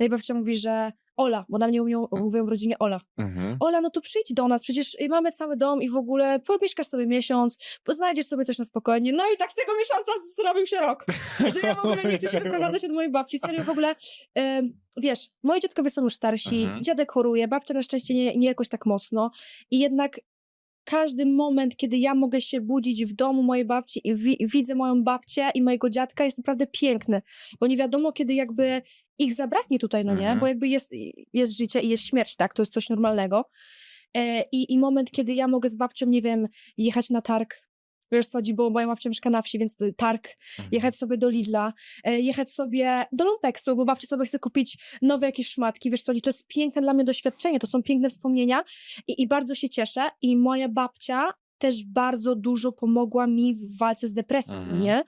I babcia mówi, że Ola, bo na mnie mówią, mówią w rodzinie Ola. Mhm. Ola, no to przyjdź do nas, przecież y, mamy cały dom i w ogóle pomieszkasz sobie miesiąc, znajdziesz sobie coś na spokojnie. No i tak z tego miesiąca zrobił się rok, że ja w ogóle nie chcę się wyprowadzać od mojej babci. Serio, w ogóle, wiesz, moi dziadkowie są już starsi, Mhm. dziadek choruje, babcia na szczęście nie, nie jakoś tak mocno i jednak każdy moment, kiedy ja mogę się budzić w domu mojej babci i wi- widzę moją babcię i mojego dziadka jest naprawdę piękny, bo nie wiadomo, kiedy jakby ich zabraknie tutaj, no nie? Mhm. Bo jakby jest, jest życie i jest śmierć, tak? To jest coś normalnego. E, I, I moment, kiedy ja mogę z babcią, nie wiem, jechać na targ, wiesz co chodzi, bo moja babcia mieszka na wsi, więc y, targ, Mhm. jechać sobie do Lidla, e, jechać sobie do Lumpeksu, bo babcia sobie chce kupić nowe jakieś szmatki, wiesz co chodzi, to jest piękne dla mnie doświadczenie, to są piękne wspomnienia i, i bardzo się cieszę i moja babcia też bardzo dużo pomogła mi w walce z depresją, Mhm. nie?